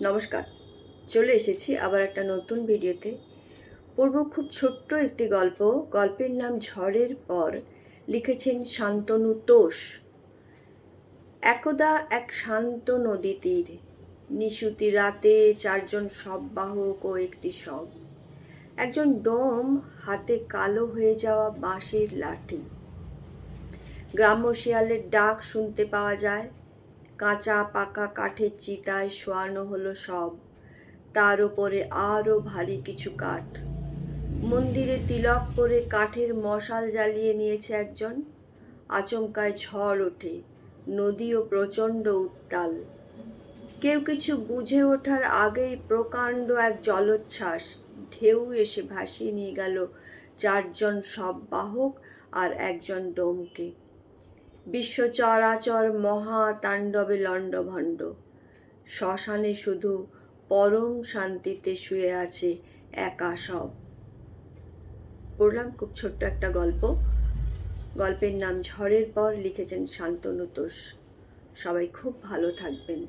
নমস্কার। চলে এসেছি আবার একটা নতুন ভিডিওতে। পড়ব খুব ছোট্ট একটি গল্প। গল্পের নাম ঝড়ের পর লিখেছেন শান্তনু তোষ। একদা এক শান্ত নদী তীর নিশুতি রাতে চারজন শববাহক ও একটি শব। একজন ডোম হাতে কালো হয়ে যাওয়া বাঁশের লাঠি। গ্রাম্য শিয়ালের ডাক শুনতে পাওয়া যায়। কাঁচা পাকা কাঠের চিতায় শোয়ানো হলো সব। তার ওপরে আরও ভারী কিছু কাঠ। মন্দিরে তিলক করে কাঠের মশাল জ্বালিয়ে নিয়েছে একজন। আচমকায় ঝড় ওঠে, নদীও প্রচণ্ড উত্তাল। কেউ কিছু বুঝে ওঠার আগেই প্রকাণ্ড এক জলোচ্ছ্বাস, ঢেউ এসে ভাসিয়ে নিয়ে গেল চারজন সব বাহক আর একজন ডোমকে। বিশ্ব চরাচর মহা তাণ্ডবে লণ্ডভণ্ড। শ্মশানে শুধু পরম শান্তিতে শুয়ে আছে একা সব। পড়লাম খুব ছোট্ট একটা গল্প। গল্পের নাম ঝড়ের পর লিখেছেন শান্তনুতোষ সবাই খুব ভালো থাকবেন।